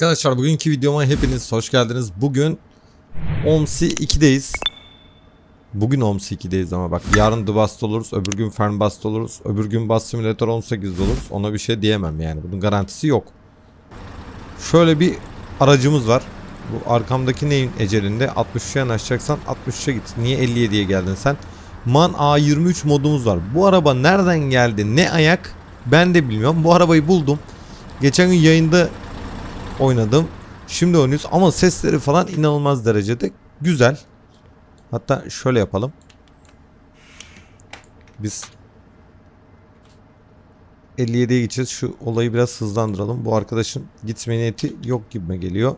Arkadaşlar bugünkü videoma hepiniz hoş geldiniz. Bugün OMSI 2'deyiz. Bugün OMSI 2'deyiz ama bak yarın The Bust oluruz, öbür gün Fernbust oluruz, öbür gün Bus Simulator 18'de oluruz. Ona bir şey diyemem yani. Bunun garantisi yok. Şöyle bir aracımız var. Bu arkamdaki neyin ecelinde? 63'e yanaşacaksan 63'e git. Niye 57'ye geldin sen? MAN A23 modumuz var. Bu araba nereden geldi? Ne ayak? Ben de bilmiyorum. Bu arabayı buldum. Geçen gün yayında oynadım. Şimdi oynuyoruz ama sesleri falan inanılmaz derecede güzel. Hatta şöyle yapalım. Biz 57'ye gideceğiz. Şu olayı biraz hızlandıralım. Bu arkadaşın gitme niyeti yok gibime geliyor.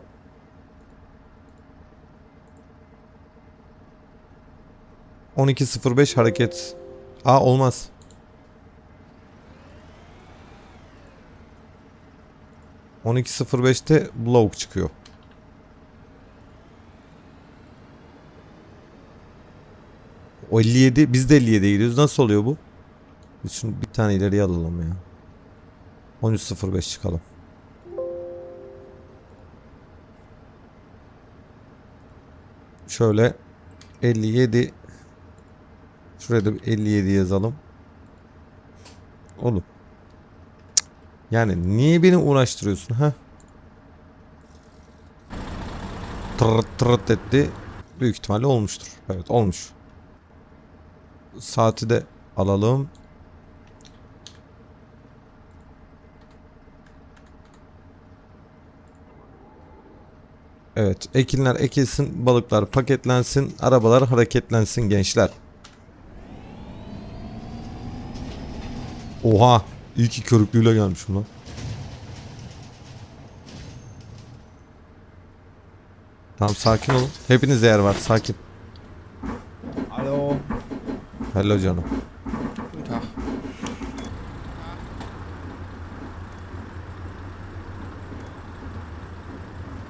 ...12.05 hareket. Aa olmaz. ...12.05'te block çıkıyor. O 57 biz de 57'ye gidiyoruz. Nasıl oluyor bu? Şunu bir tane ileriye alalım ya. 13.05 çıkalım. Şöyle 57 Şuraya da bir 57 yazalım. Oğlum. Yani niye beni uğraştırıyorsun ha? Tırırt tırırt etti. Büyük ihtimalle olmuştur. Evet olmuş. Saati de alalım. Evet, ekinler ekilsin, balıklar paketlensin, arabalar hareketlensin gençler. Oha, iyi ki körüklüyle gelmişim lan. Tamam sakin olun. Hepinize yer var, sakin. Hallo. Hello canım. Tag.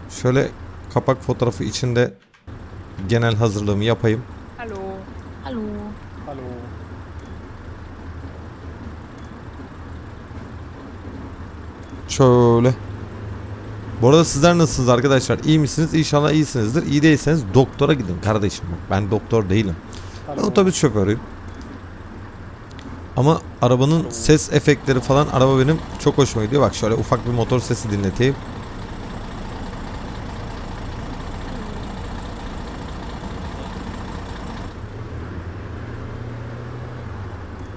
Şöyle kapak fotoğrafı içinde genel hazırlığımı yapayım. Hallo. Hallo. Hallo. Şöyle. Bu arada sizler nasılsınız arkadaşlar? İyi misiniz? İnşallah iyisinizdir. İyi değilseniz doktora gidin kardeşim. Bak, Ben doktor değilim. Ben otobüs şoförüyüm. Ama arabanın ses efektleri falan araba benim çok hoşuma gidiyor. Bak şöyle ufak bir motor sesi dinleteyim.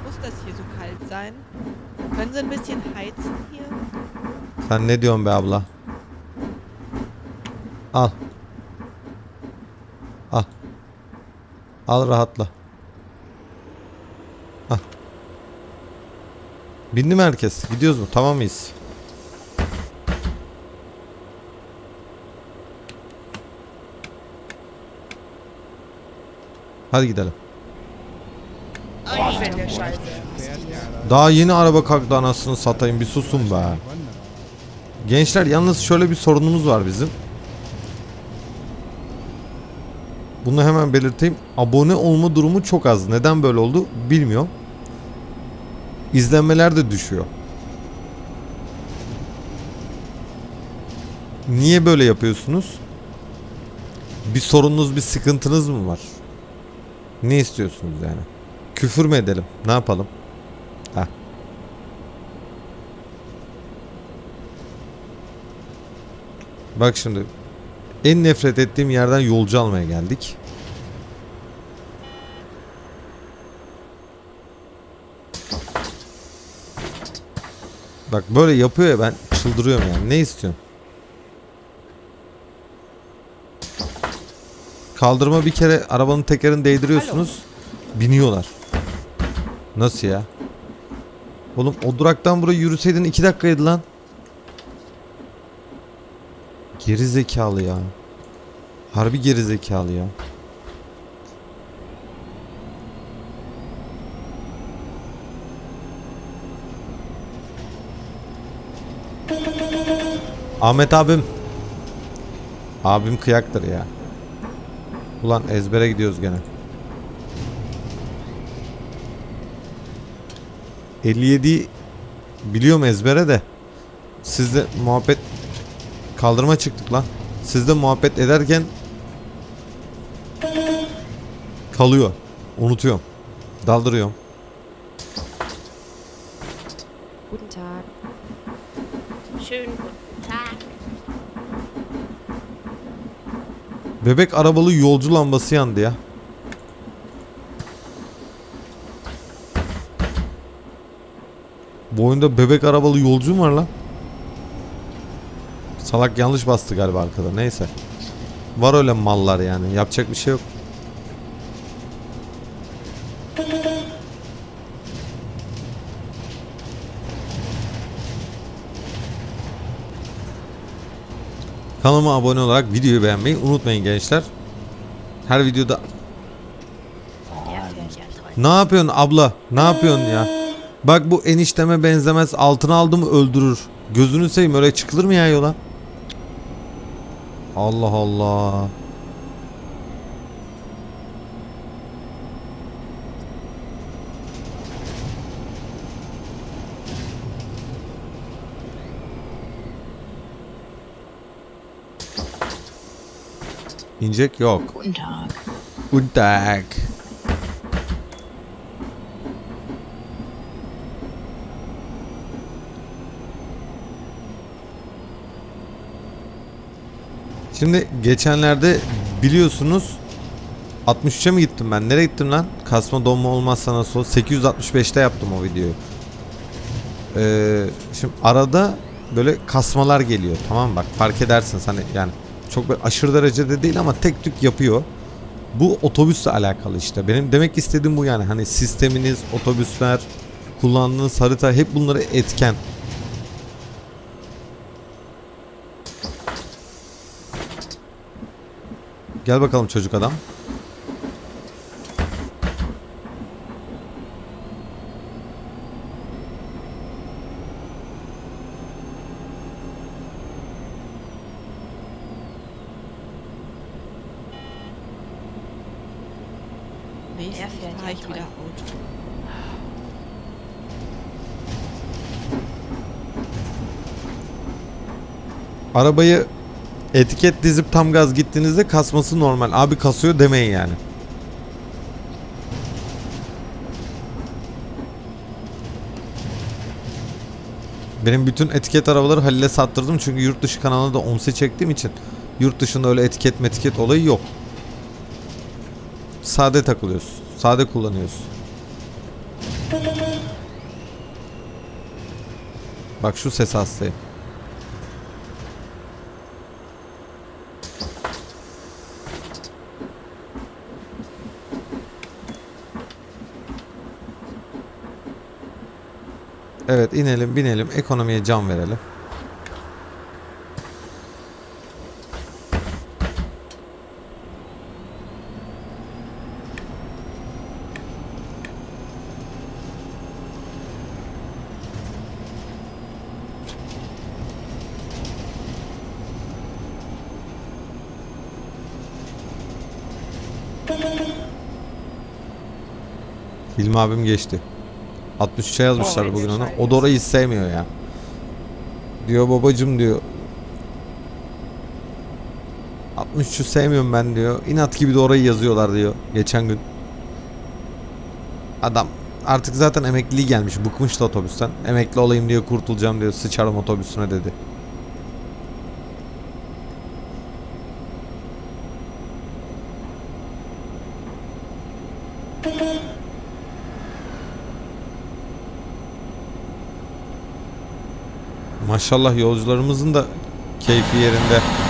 Muss das hier so kalt sein? Können Sie ein bisschen heizen hier? Sen ne diyorsun be abla? Al. Al. Al rahatla. Al. Bindi mi herkes? Gidiyoruz mu? Tamam mıyız? Hadi gidelim. Daha yeni araba kalktı anasını satayım bir susun be. Gençler yalnız şöyle bir sorunumuz var bizim. Bunu hemen belirteyim. Abone olma durumu çok az. Neden böyle oldu bilmiyorum. İzlenmeler de düşüyor. Niye böyle yapıyorsunuz? Bir sorununuz, bir sıkıntınız mı var? Ne istiyorsunuz yani? Küfür mü edelim? Ne yapalım? Bak şimdi en nefret ettiğim yerden yolcu almaya geldik. Bak böyle yapıyor ya ben çıldırıyorum yani. Ne istiyorsun? Kaldırma bir kere arabanın tekerini değdiriyorsunuz. Biniyorlar. Nasıl ya? Oğlum o duraktan buraya yürüseydin 2 dakikaydı lan. Geri zekalı ya. Harbi geri zekalı ya. Ahmet abim. Abim kıyaktır ya. Ulan ezbere gidiyoruz gene. 57 biliyorum ezbere de. Sizle muhabbet Kaldırıma çıktık lan. Siz de muhabbet ederken kalıyor. Unutuyorum. Daldırıyorum. Guten Tag. Schönen guten Tag. Bebek arabalı yolcu lambası yandı ya. Bu oyunda bebek arabalı yolcu mu var lan? Salak yanlış bastı galiba arkada. Neyse. Var öyle mallar yani. Yapacak bir şey yok. Kanalıma abone olarak videoyu beğenmeyi unutmayın gençler. Her videoda ne yapıyorsun abla? Ne yapıyorsun ya? Bak bu enişteme benzemez. Altına aldı mı öldürür. Gözünü seveyim öyle çıkılır mı ya yola? Allah Allah. İnecek yok. Guten Tag. Guten Tag. Şimdi geçenlerde biliyorsunuz 63'e mi gittim ben? Nereye gittim lan? Kasma donma olmazsa nasıl olur? 865'te yaptım o videoyu. Ee, şimdi arada böyle kasmalar geliyor. Tamam? Bak fark edersin hani yani çok böyle aşırı derecede değil ama tek tük yapıyor. Bu otobüsle alakalı işte. Benim demek istediğim bu yani. Hani sisteminiz, otobüsler, kullandığınız harita hep bunları etken. Gel bakalım çocuk adam. Nächstes fährt fahre ja ich toll. wieder Auto. Arabayı etiket dizip tam gaz gittiğinizde kasması normal. Abi kasıyor demeyin yani. Benim bütün etiket arabaları Halil'e sattırdım çünkü yurt dışı kanalına da OMS'i çektiğim için yurt dışında öyle etiket metiket olayı yok. Sade takılıyoruz. Sade kullanıyoruz. Bak şu ses hastayı. Evet inelim binelim ekonomiye can verelim. Hilmi abim geçti. 63'e yazmışlar bugün aynen. O da orayı sevmiyor ya. Diyor babacım diyor. 63'ü sevmiyorum ben diyor. İnat gibi de orayı yazıyorlar diyor. Geçen gün. Adam artık zaten emekliliği gelmiş. Bıkmıştı otobüsten. Emekli olayım diyor kurtulacağım diyor. Sıçarım otobüsüne dedi. Maşallah yolcularımızın da keyfi yerinde.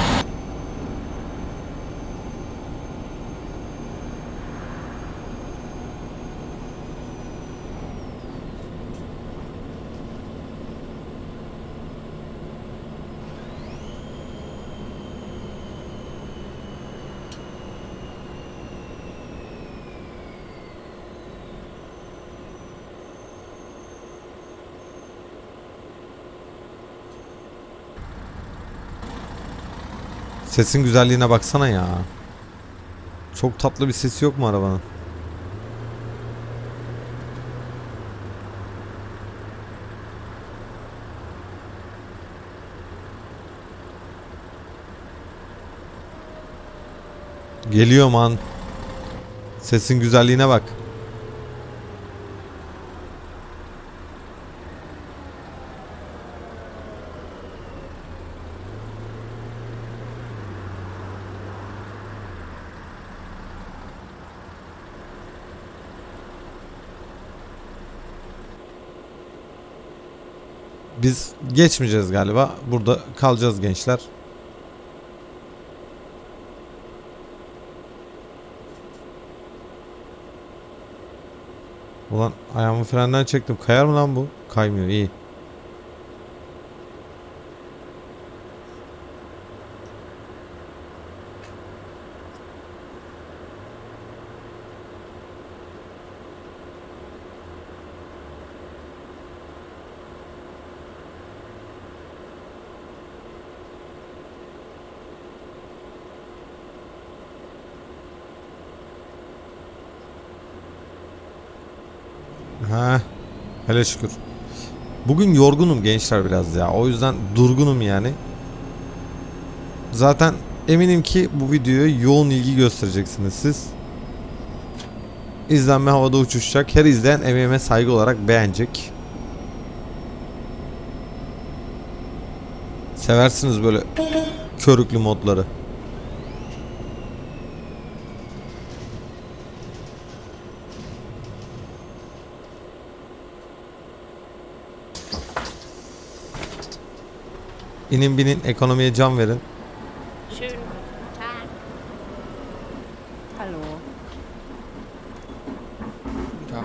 Sesin güzelliğine baksana ya. Çok tatlı bir sesi yok mu arabanın? Geliyor man. Sesin güzelliğine bak. Biz geçmeyeceğiz galiba. Burada kalacağız gençler. Ulan ayağımı frenden çektim. Kayar mı lan bu? Kaymıyor iyi. Ha, hele şükür. Bugün yorgunum gençler biraz ya. O yüzden durgunum yani. Zaten eminim ki bu videoya yoğun ilgi göstereceksiniz siz. İzlenme havada uçuşacak. Her izleyen emeğime saygı olarak beğenecek. Seversiniz böyle körüklü modları. İnin binin ekonomiye can verin. Schönen guten Tag. Hallo. Tag.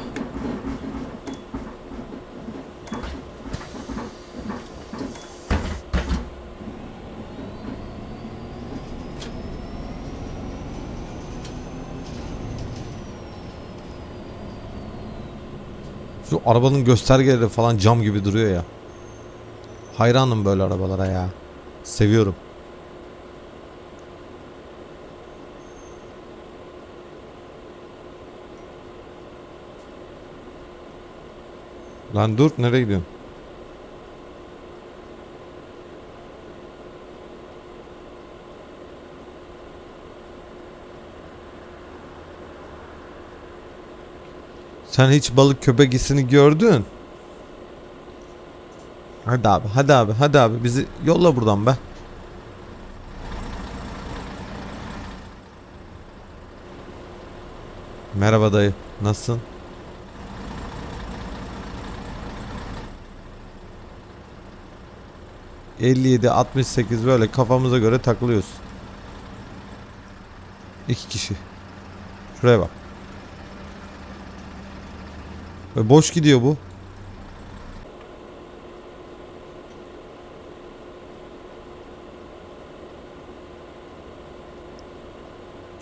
Şu arabanın göstergeleri falan cam gibi duruyor ya. Hayranım böyle arabalara ya. Seviyorum. Lan dur nereye gidiyorsun? Sen hiç balık köpek gördün? Hadi abi, hadi abi, hadi abi bizi yolla buradan be. Merhaba dayı, nasılsın? ...57, 68 böyle kafamıza göre takılıyoruz. İki kişi. Şuraya bak. Ve boş gidiyor bu.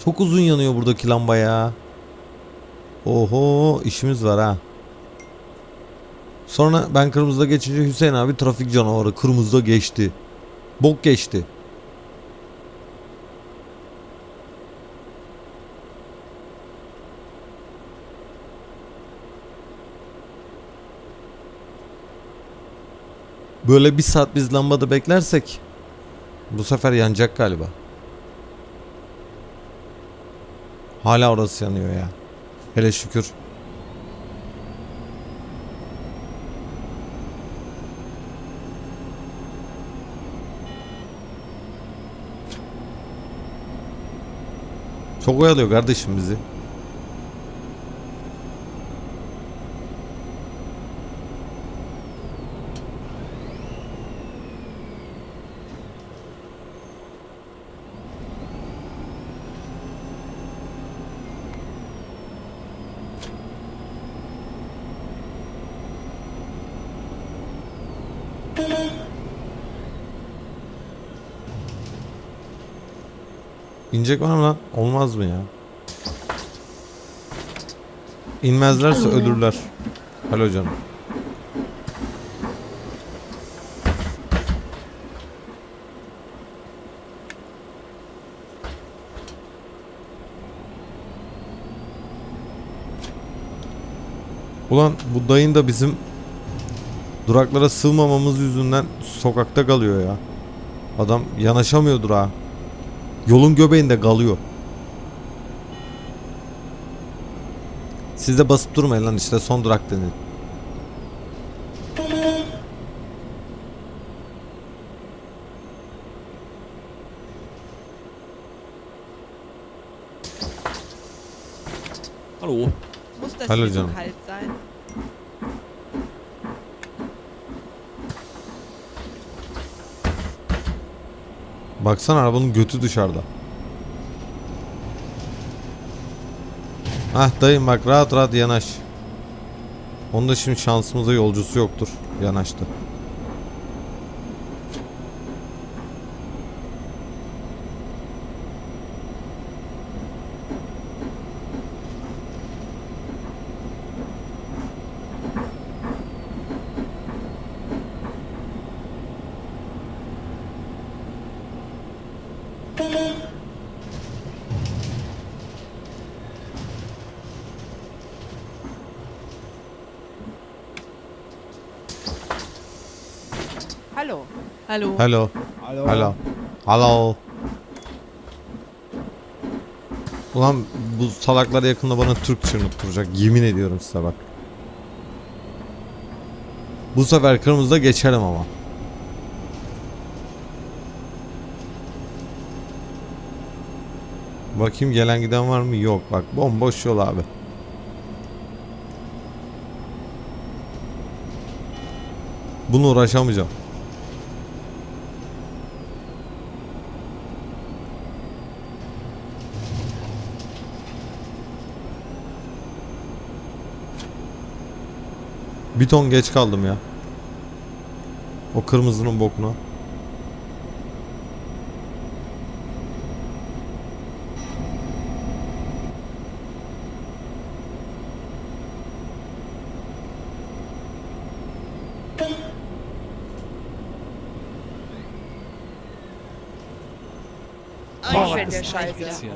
Çok uzun yanıyor buradaki lamba ya. Oho işimiz var ha. Sonra ben kırmızıda geçince Hüseyin abi trafik canavarı kırmızıda geçti. Bok geçti. Böyle bir saat biz lambada beklersek bu sefer yanacak galiba. Hala orası yanıyor ya. Hele şükür. Çok oyalıyor kardeşim bizi. İnecek var mı lan? Olmaz mı ya? İnmezlerse ölürler. Alo canım. Ulan bu dayın da bizim duraklara sığmamamız yüzünden sokakta kalıyor ya. Adam yanaşamıyordur ha. Yolun göbeğinde kalıyor. Siz de basıp durmayın lan işte son durak denin. Hallo. Muss das Hallo, so kalt sein? Baksana arabanın götü dışarıda. Hah dayım bak rahat rahat yanaş. Onda şimdi şansımıza yolcusu yoktur. Yanaştı. Hallo. Hallo. Hello. Hallo. Hello. Hello. Ulan bu salaklar yakında bana Türk çırptıracak. Yemin ediyorum size bak. Bu sefer kırmızıda geçerim ama. Bakayım gelen giden var mı? Yok bak bomboş yol abi. Bunu uğraşamayacağım. Bir ton geç kaldım ya. O kırmızının bokuna. İch finde der scheiße.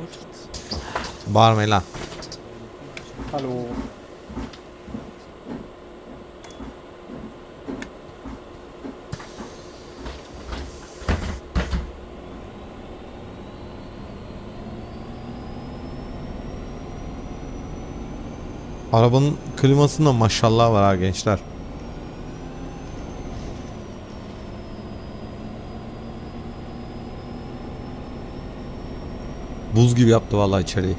Bağırmayın lan. Hallo. Arabanın klimasında maşallah var ha gençler. Buz gibi yaptı vallahi içeriği.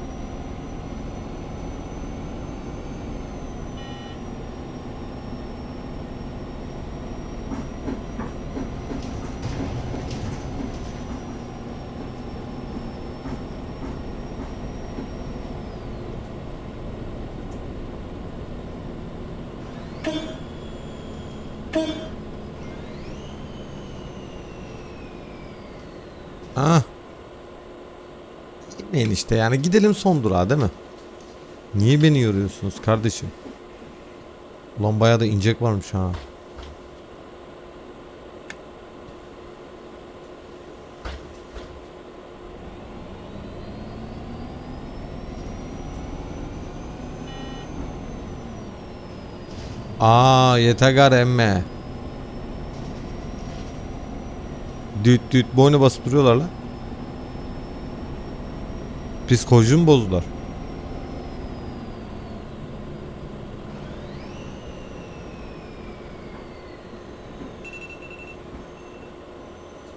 Ha. Gitmeyin işte yani gidelim son durağa değil mi? Niye beni yoruyorsunuz kardeşim? Ulan bayağı da incek varmış ha. Aa yetegar emme. Düt düt boynu basıp duruyorlar lan. Psikolojimi bozdular.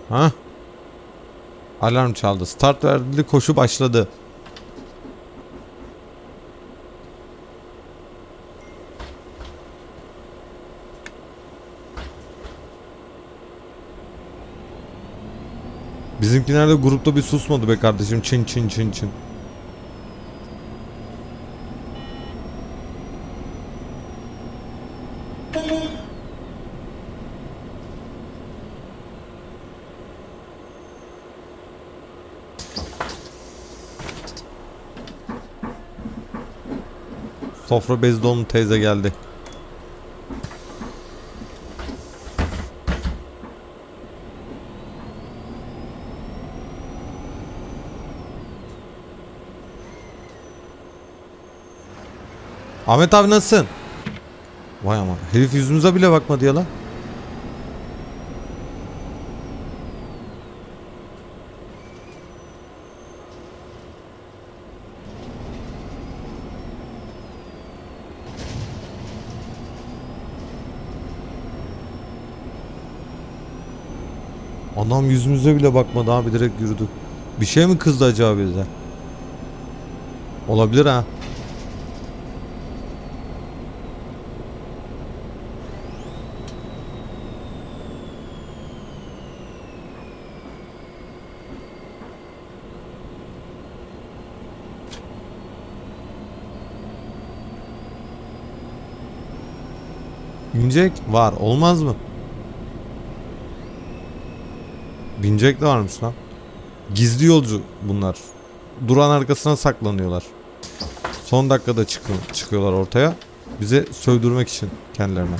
Ha? Alarm çaldı. Start verdi, koşu başladı. Bizimkiler de grupta bir susmadı be kardeşim. Çin çin çin çin. Sofra onun teyze geldi. Ahmet abi nasılsın? Vay ama herif yüzümüze bile bakmadı ya lan. Adam yüzümüze bile bakmadı abi direkt yürüdük. Bir şey mi kızdı acaba bize? Olabilir ha. Binecek var olmaz mı? Binecek de varmış lan. Gizli yolcu bunlar. Duran arkasına saklanıyorlar. Son dakikada çıkıyor, çıkıyorlar ortaya. Bize sövdürmek için kendilerine.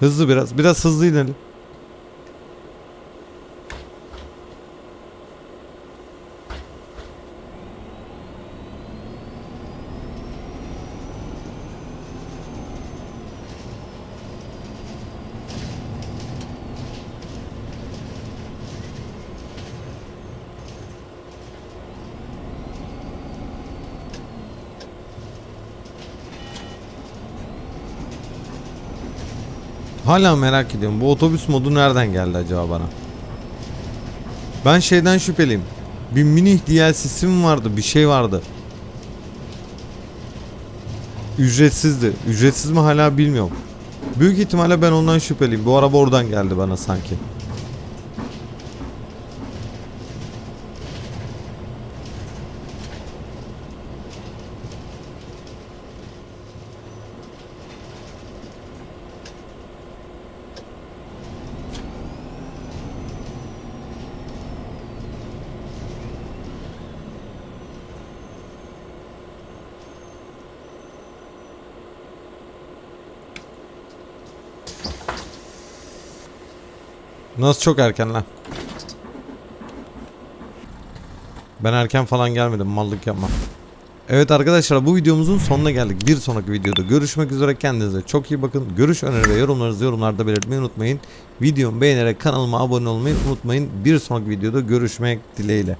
Hızlı biraz. Biraz hızlı inelim. Hala merak ediyorum. Bu otobüs modu nereden geldi acaba bana? Ben şeyden şüpheliyim. Bir mini DLC'si mi vardı? Bir şey vardı. Ücretsizdi. Ücretsiz mi hala bilmiyorum. Büyük ihtimalle ben ondan şüpheliyim. Bu araba oradan geldi bana sanki. Nasıl çok erken lan? Ben erken falan gelmedim. Mallık yapma. Evet arkadaşlar bu videomuzun sonuna geldik. Bir sonraki videoda görüşmek üzere. Kendinize çok iyi bakın. Görüş, öneri ve yorumlarınızı yorumlarda belirtmeyi unutmayın. Videomu beğenerek kanalıma abone olmayı unutmayın. Bir sonraki videoda görüşmek dileğiyle.